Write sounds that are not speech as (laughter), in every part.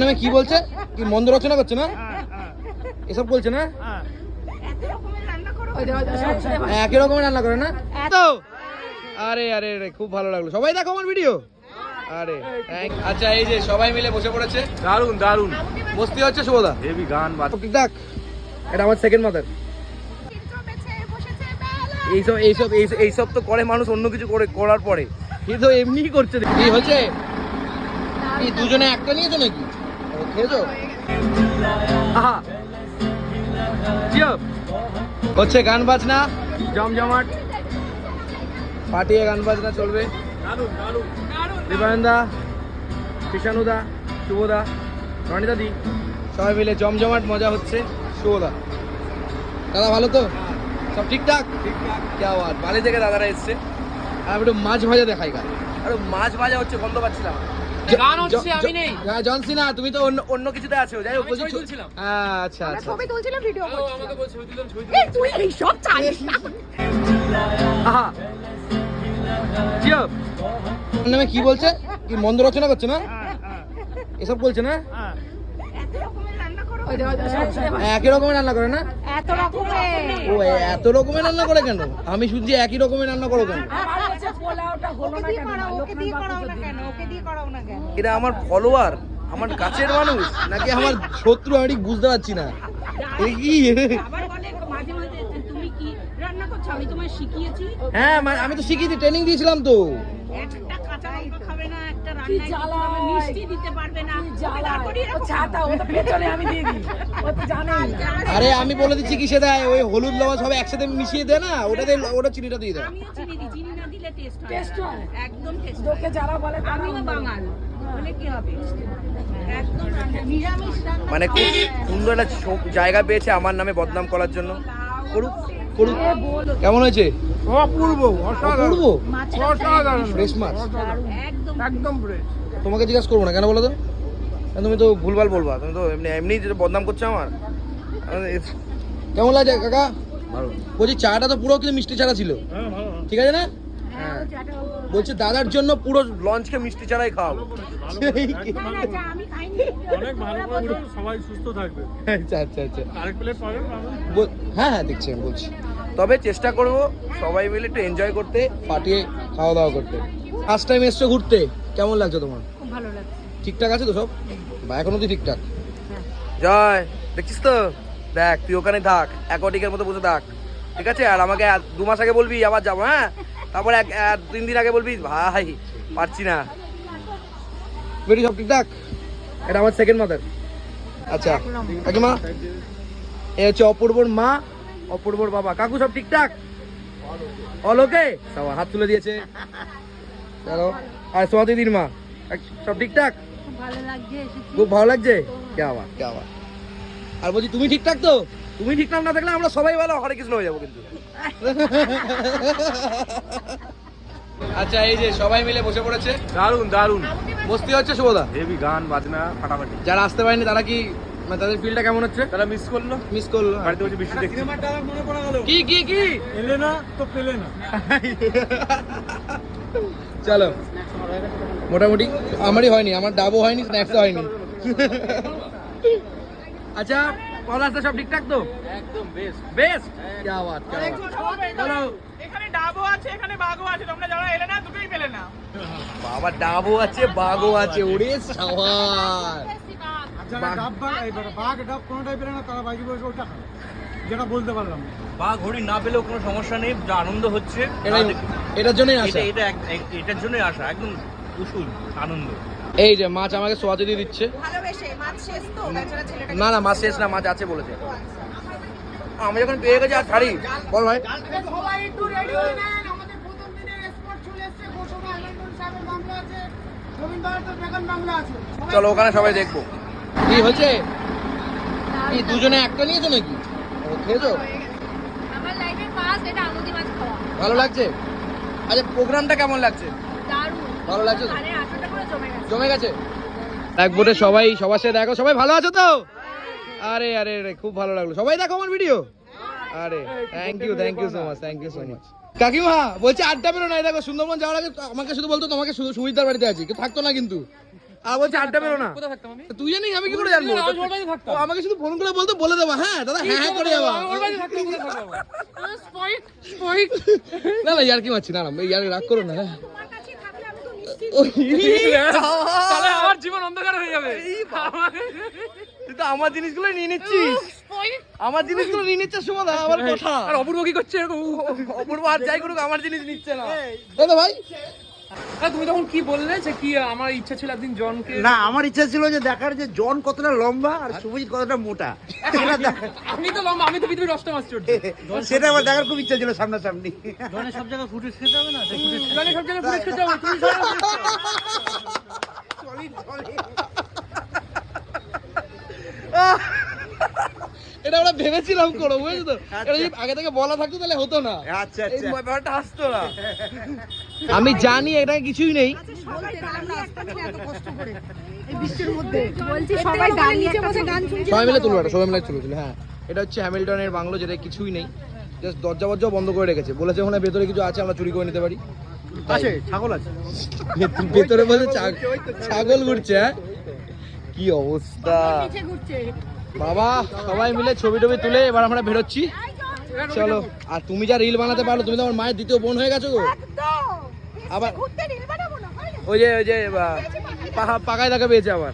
নামে কি বলছে? কি মন্দ রচনা করছে না? এসব বলছে না? হ্যাঁ, একই রকমের রান্না করে না? তো? আরে আরে আরে খুব ভালো লাগল। সবাই দেখো আমার ভিডিও আরে আচ্ছা এই যে সবাই মিলে বসে পড়েছে। দারুণ দারুণ বসতে হচ্ছে শুভদা? হেভি গান বাজ দেখ এটা আমার সেকেন্ড মাদার এইসব এইসব এইসব তো করে মানুষ অন্য কিছু করে করার পরে। কিন্তু এমনিই করছে। কি হচ্ছে কি দুজনে একটা নিয়েছো নাকি? খেয়েছো? আহা. হচ্ছে গান বাজনা। জমজমাট। পাটিয়ে গান বাজনা চলবে। দীপায়নদা কৃষাণুদা শুভদা রনিদা দি সবাই মিলে জমজমাট মজা হচ্ছে। শুভদা। দাদা ভালো তো? সব ঠিকঠাক? কে আওয়াজ বালি থেকে দাদারা এসছে। আর একটু মাছ ভাজা দেখাই গা আর মাছ ভাজা হচ্ছে গন্ধ পাচ্ছিলাম। গান হচ্ছে, আমি নেই। হ্যাঁ জনসি না তুমি তো অন্য অন্য কিছুতে আছো যাই হোক বলছি তুলছিলাম। আচ্ছা আচ্ছা ছবি তুলছিলাম ভিডিও ও আমাকে বলছে ছবি তুললাম ছবি এই তুই এই সব জানিস না। আহা। চিয়াপ নামে কি বলছে? কি মন্দ রচনা করছে না? এসব বলছে না? একই রকমের রান্না করে না? এত রকমের। ও এত রকমের রান্না করে কেন? আমি শুনছি একই রকমের রান্না করো কেন? ওকে দিয়ে করাও ওকে দিয়ে করাও না কেন? ওকে দিয়ে করাও না কেন? এটা আমার ফলোয়ার আমার কাছের মানুষ? নাকি আমার শত্রু আমি কি বুঝতে পারছি না। এ কি আবার বলে মাঝে মাঝে তুমি কি রান্না করছ? আমি তোমায় শিখিয়েছি। হ্যাঁ আমি তো শিখিয়েছি ট্রেনিং দিয়েছিলাম তো। একটা কাঁচা লঙ্কা খাবে না একটা দিতে পারবে, মিষ্টি দিতে পারবে না। তুমি তারপরে এরকম আরে আমি বলে দিচ্ছি কিসে দেয় ওই হলুদ লবণ সব একসাথে মিশিয়ে দেয় না ওটাতে ওটা চিনিটা দিয়ে দেয় আমিও চিনি দিই চিনি না দিলে টেস্ট হয় টেস্ট হয়? একদম টেস্ট লোকে যারা বলে আমিও বাঙাল বলে কি হবে? একদম নিরামিষ রান্না মানে খুব সুন্দর একটা জায়গা পেয়েছে আমার নামে বদনাম করার জন্য। করুক। কেমন হয়েছে? অপূর্ব অপূর্ব? অসাধারণ ফ্রেশ মাছ। একদম ফ্রেশ তোমাকে জিজ্ঞাসা করব না কেন বলো তো? তুমি তো ভুলভাল বলবা তুমি তো এমনি এমনি যেটা বদনাম করছ আমার। কেমন লাগছে কাকা? বলছি চাটা তো পুরো কিন্তু মিষ্টি চাটা ছিল। ঠিক আছে না? হ্যাঁ বলছে দাদার জন্য পুরো লঞ্চকে মিষ্টি ছাড়াই খাওয়াবো। না না চা আমি খাইনি। অনেক ভালো করে সবাই সুস্থ থাকবে। আচ্ছা আচ্ছা আচ্ছা। হ্যাঁ হ্যাঁ দেখছি আমি বলছি। তবে চেষ্টা করব সবাই মিলে একটু এনজয় করতে পাঠিয়ে খাওয়া দাওয়া করতে। ফার্স্ট টাইম এসছো ঘুরতে কেমন লাগছে তোমার? খুব ভালো লাগছে। ঠিকঠাক আছে তো সব? বা এখনও তুই ঠিকঠাক? জয় দেখছিস তো? দেখ তুই ওখানে থাক অ্যাকোয়াটিকের মতো বসে থাক। ঠিক আছে? আর আমাকে দু মাস আগে বলবি আবার যাব হ্যাঁ? তারপরে এক তিন দিন আগে বলবি ভাই পারছি না। বেরি সব ঠিকঠাক? এটা আমার সেকেন্ড মাদার আচ্ছা কাকিমা এ হচ্ছে অপূর্বর মা অপূর্বর বাবা। কাকু সব ঠিকঠাক? অল ওকে সব হাত তুলে দিয়েছে। চলো। আর সোয়া দিদির মা সব ঠিকঠাক? খুব ভালো লাগছে এসেছি। খুব ভালো লাগছে? কে আবার কে আবার আর বলছি তুমি ঠিকঠাক তো? তুমি ঠিকঠাক না থাকলে আমরা সবাই ভালো হরে কৃষ্ণ হয়ে যাব কিন্তু। আচ্ছা এই যে সবাই মিলে বসে পড়েছে। দারুণ দারুণ বসতে হচ্ছে শুভদা হেভি গান বাজনা ফাটাফাটি। যারা আসতে পারেনি তারা কি মানে তাদের ফিলটা কেমন হচ্ছে? তারা মিস করল। মিস করল। বাড়িতে বসে বৃষ্টি দেখছি। কি কি কি? এলে না তো পেলে না। চলো। মোটামুটি আমারই হয়নি আমার ডাবও হয়নি স্ন্যাক্সও হয়নি। (laughs) আচ্ছা কলাটা সব ঠিকঠাক তো? একদম বেস্ট বেস্ট কিয়া বাত চলো এখানে ডাবো আছে এখানে বাঘও আছে তোমরা যারা এলে না দুটোই পেলে না। বাবা ডাবো আছে বাঘও আছে ওরে সাওয়ার যারা আচ্ছা, ডাব বাঘ ডাব কোনটাই পেলে না তারা বাকি বসে ওটা যেটা বলতে পারলাম। বাঘ ঘড়ি না পেলেও কোনো সমস্যা নেই যা আনন্দ হচ্ছে এটার জন্যই আসা। এটা এটার জন্যই আসা একদম উসুল আনন্দ। এই যে মাছ আমাকে সোয়াতে দিয়ে দিচ্ছে। ভালোবেসে মাছ শেষ তো বেচারা ছেলেটা না না মাছ শেষ না মাছ আছে বলেছে। আমি যখন পেয়ে গেছি আর ছাড়ি বল ভাই। চলে ওখানে সবাই দেখব। কি হয়েছে? কি দুজনে একটা নিয়েছো নাকি? ও, খেয়েছো? আমার লাইফে ফার্স্ট এটা আলুদি মাছ খাওয়া। ভালো লাগছে? আচ্ছা প্রোগ্রামটা কেমন লাগছে? ভালো লাগছে তো? আরে আসলটা পুরো জমে গেছে। এক বোটে সবাই সবার সাথে দেখো সবাই ভালো আছো তো? আরে আরে আরে খুব ভালো লাগল। সবাই দেখো আমার ভিডিও আরে thank you thank you so much thank you so much কাকিমা বলছে আড্ডা বেরো না দেখো সুন্দরবন যাওয়ার আগে আমাকে শুধু বলতো তোমাকে শুধু সুবিধার বাড়িতে আছি কেউ থাকতো না কিন্তু। আর বলছে আড্ডা বেরো না। তুই জানিস আমি কি করে জানব? আমাকে শুধু ফোন করে বলতো বলে দেবো। হ্যাঁ দাদা হ্যাঁ হ্যাঁ করে যাবা। না না ইয়ার কি মারছি না না ইয়ার রাগ করো না তোমার কাছে থাকলে আমি তো নিশ্চিত তাহলে আমার জীবন অন্ধকার হয়ে যাবে। তুই তো আমার জিনিসগুলো নিয়ে নিচ্ছিস। আমার জিনিসগুলো নিয়ে নিচ্ছে সুমদা আমার কথা। আর অপূর্ব কি করছে এরকম? অপূর্ব আর যাই করুক আমার জিনিস নিচ্ছে না। দাদা ভাই তুমি তখন কি বললে যে কি আমার ইচ্ছা ছিল একদিন জনকে না আমার ইচ্ছা ছিল যে দেখার যে জন কতটা লম্বা আর শুভজিৎ কতটা মোটা। আমি তো লম্বা আমি তো পৃথিবীর অষ্টম আশ্চর্য। সেটা আমার দেখার খুব ইচ্ছা ছিল সামনাসামনি। জনে সব জায়গায় ফুটেজ খেতে হবে তুমি ছাড়া- এটা আমরা ভেবেছিলাম করো বুঝেছ তো? এটা যদি আগে থেকে বলা থাকতো তাহলে হতো না। আচ্ছা আচ্ছা। ব্যাপারটা আসতো না। আমি জানি এটা কিছুই নেই। সবাই দাঁড়িয়ে আসতে এত কষ্ট করে। বলছি সবাই দাঁড়িয়ে নিচে বসে গান শুনছে। সবাই মিলে তুলো এটা সবাই মিলে তুলো তুলো হ্যাঁ। এটা হচ্ছে হ্যামিল্টনের বাংলো যেটা কিছুই নেই। জাস্ট দরজা বজ্জা বন্ধ করে রেখেছে। বলেছে ওখানে ভেতরে কিছু আছে আমরা চুরি করে নিতে পারি। আছে ছাগল আছে। ভেতরে বলছে ছাগল ঘুরছে হ্যাঁ? কি অবস্থা? বাবা সবাই মিলে ছবি টবি তুলে এবার আমরা বেরোচ্ছি। চলো আর তুমি যা রিল বানাতে পারো তুমি তো আমার মায়ের দ্বিতীয় বোন হয়ে গেছো গো। আবার? ওই যে ওই যে বা- পাকায় দেখা পেয়েছে আবার।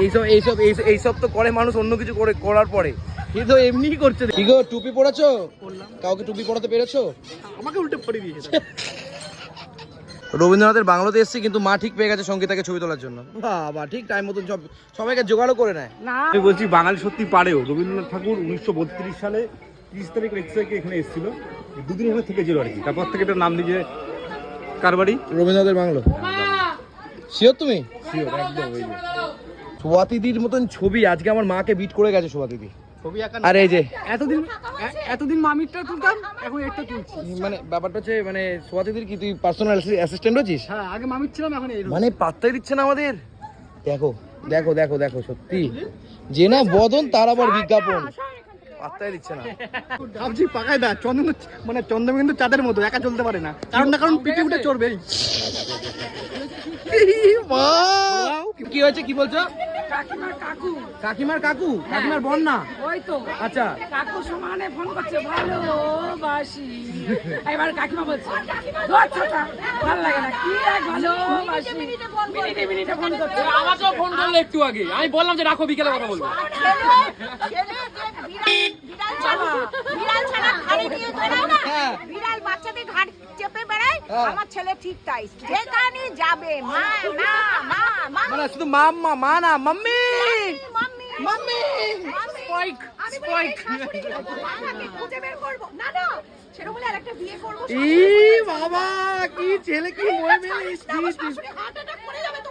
এইসব এইসব এইসব- তো করে মানুষ অন্য কিছু করে করার পরে। কিন্তু এমনিই করছে। কি গো টুপি পরেছো কাউকে টুপি পরাতে পেরেছ? আমাকে উল্টে পড়ে দিয়েছে। রবীন্দ্রনাথের বাংলাতে এসেছি কিন্তু মা ঠিক পেয়ে গেছে সঙ্গীতাকে ছবি তোলার জন্য। বাবা ঠিক টাইম মতন সব সবাইকে জোগাড়ও করে নেয়। আমি বলছি বাঙালি সত্যি পারেও। রবীন্দ্রনাথ ঠাকুর উনিশশো বত্রিশ সালে তিরিশ তারিখ তারিখে এখানে এসেছিল। দুদিন এখানে থেকেছিল আর কি তারপর থেকে এটার নাম দিয়ে কার বাড়ি? রবীন্দ্রনাথের বাংলো। শিওর তুমি? শিওর একদম এই যে। সোয়াতিদির মতন ছবি আজকে আমার মাকে বিট করে গেছে সোয়াতিদি ছবি আঁকা আর এই যে এতদিন এতদিন মামিরটা তুলতাম এখন একটা তুলছি। মানে ব্যাপারটা হচ্ছে মানে সোয়াতিদির কি তুই পার্সোনাল অ্যাসিস্ট্যান্ট হচ্ছিস হ্যাঁ আগে মামির ছিলাম এখন এই মানে পাত্তাই দিচ্ছে না আমাদের? দেখো দেখো দেখো দেখো সত্যি। যে না বদন তার আবার বিজ্ঞাপন। পাত্তাই দিচ্ছে না। ভাবছি পাকায় দা চন্দন মানে চন্দন কিন্তু চাঁদের মতো একা চলতে পারে না। কারণ না কারণ পিঠে উঠে চড়বে। কি হয়েছে কি বলছো? কাকিমার কাকু। কাকিমার কাকু? কাকিমার বোন না ওই তো। আচ্ছা। কাকু সমানে ফোন করছে ভালোবাসি এবার কাকিমা বলছে ভালো লাগে না। কি এক ভালোবাসি মিনিটে মিনিটে ফোন করছে। আমাকেও ফোন করলে একটু আগে। আমি বললাম যে রাখো বিকেলে কথা বলব। বিড়াল ছাড়া ঘাড়ে নিয়ে বেড়ায় না? হ্যাঁ। বিড়াল বাচ্চাদের ঘাড় চেপে বেড়ায় হ্যাঁ। আমার ছেলে ঠিক তাই। যেখানে যাবে মা না মা মা। মানে শুধু মাম্মা মা না মাম্মি। Mummy mummy. স্পাইক আমি বলি, এই শাশুড়ি মামাকে খুঁজে বের করব। না না সেরকম বলে আরেকটা বিয়ে করব ই বাবা কি ছেলে কি মই মেলে শাশুড়ি হার্ট অ্যাটাক করে যাবে তোকে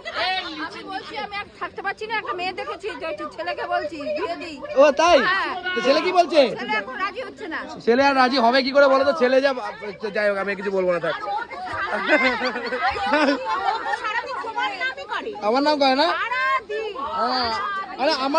আমি বলছি আমি আর থাকতে পারছি না একটা মেয়ে দেখেছি ছেলেকে বলছি বিয়ে দিই। ও তাই? ছেলে কি বলছে? ছেলে এখন রাজি হচ্ছে না। ছেলে আর রাজি হবে কি করে বলো তো? ছেলে যা যাই হোক আমি কিছু বলব না থাক। আমার নাম কয় না? হ্যাঁ। আরে আমার